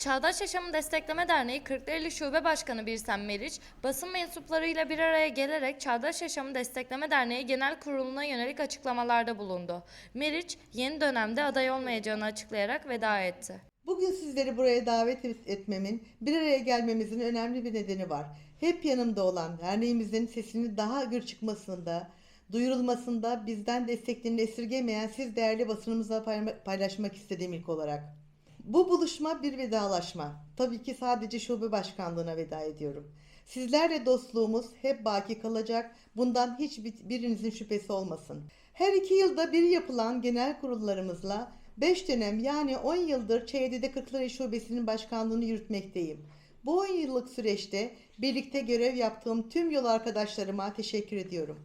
Çağdaş Yaşamı Destekleme Derneği Kırklareli Şube Başkanı Birsen Meriç, basın mensuplarıyla bir araya gelerek Çağdaş Yaşamı Destekleme Derneği Genel Kurulu'na yönelik açıklamalarda bulundu. Meriç, yeni dönemde aday olmayacağını açıklayarak veda etti. Bugün sizleri buraya davet et- etmemin, bir araya gelmemizin önemli bir nedeni var. Hep yanımda olan derneğimizin sesini daha gür çıkmasında, duyurulmasında bizden desteklerini esirgemeyen siz değerli basınımızla paylaşmak istediğim ilk olarak. Bu buluşma bir vedalaşma. Tabii ki sadece şube başkanlığına veda ediyorum. Sizlerle dostluğumuz hep baki kalacak. Bundan hiç birinizin şüphesi olmasın. Her iki yılda bir yapılan genel kurullarımızla 5 dönem yani 10 yıldır ÇYD'de Kırklareli Şubesi'nin başkanlığını yürütmekteyim. Bu 10 yıllık süreçte birlikte görev yaptığım tüm yol arkadaşlarıma teşekkür ediyorum.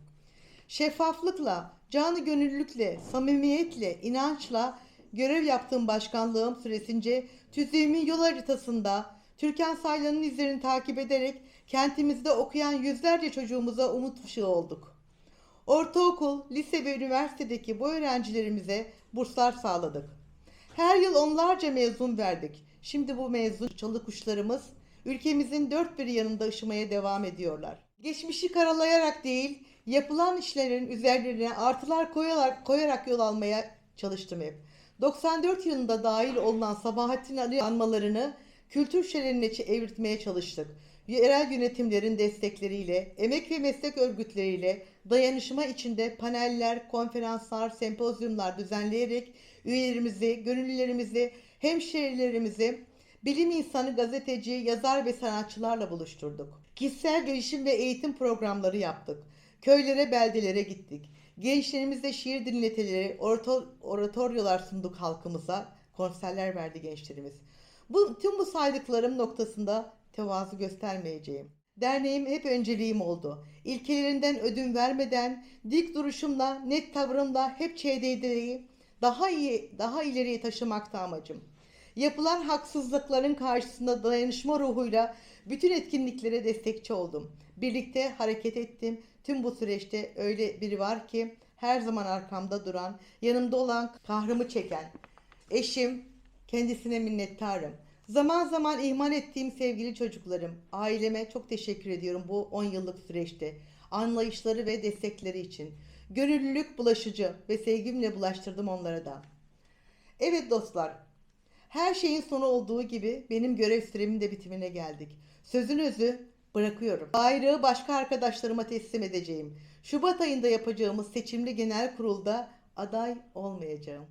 Şeffaflıkla, canı gönüllülükle, samimiyetle, inançla görev yaptığım başkanlığım süresince tüzüğümün yol haritasında Türkan Saylan'ın izlerini takip ederek kentimizde okuyan yüzlerce çocuğumuza umut ışığı olduk. Ortaokul, lise ve üniversitedeki bu öğrencilerimize burslar sağladık. Her yıl onlarca mezun verdik. Şimdi bu mezun çalı kuşlarımız ülkemizin dört bir yanında ışımaya devam ediyorlar. Geçmişi karalayarak değil, yapılan işlerin üzerlerine artılar koyarak, koyarak yol almaya çalıştım hep. 94 yılında dahil olunan Sabahattin Ali anmalarını kültür şelenine evirtmeye çalıştık. Yerel yönetimlerin destekleriyle, emek ve meslek örgütleriyle dayanışma içinde paneller, konferanslar, sempozyumlar düzenleyerek üyelerimizi, gönüllülerimizi, hemşehrilerimizi, bilim insanı, gazeteci, yazar ve sanatçılarla buluşturduk. Kişisel gelişim ve eğitim programları yaptık. Köylere, beldelere gittik. Gençlerimize şiir dinleteleri, orator- oratoryolar sunduk halkımıza, konserler verdi gençlerimiz. Bu, tüm bu saydıklarım noktasında tevazu göstermeyeceğim. Derneğim hep önceliğim oldu. İlkelerinden ödün vermeden, dik duruşumla, net tavrımla hep ÇDD'yi daha iyi, daha ileriye taşımakta amacım. Yapılan haksızlıkların karşısında dayanışma ruhuyla bütün etkinliklere destekçi oldum. Birlikte hareket ettim. Tüm bu süreçte öyle biri var ki her zaman arkamda duran, yanımda olan, kahrımı çeken. Eşim, kendisine minnettarım. Zaman zaman ihmal ettiğim sevgili çocuklarım, aileme çok teşekkür ediyorum bu 10 yıllık süreçte. Anlayışları ve destekleri için. Gönüllülük bulaşıcı ve sevgimle bulaştırdım onlara da. Evet dostlar, her şeyin sonu olduğu gibi benim görev süremin de bitimine geldik. Sözün özü bırakıyorum. Bayrağı başka arkadaşlarıma teslim edeceğim. Şubat ayında yapacağımız seçimli genel kurulda aday olmayacağım.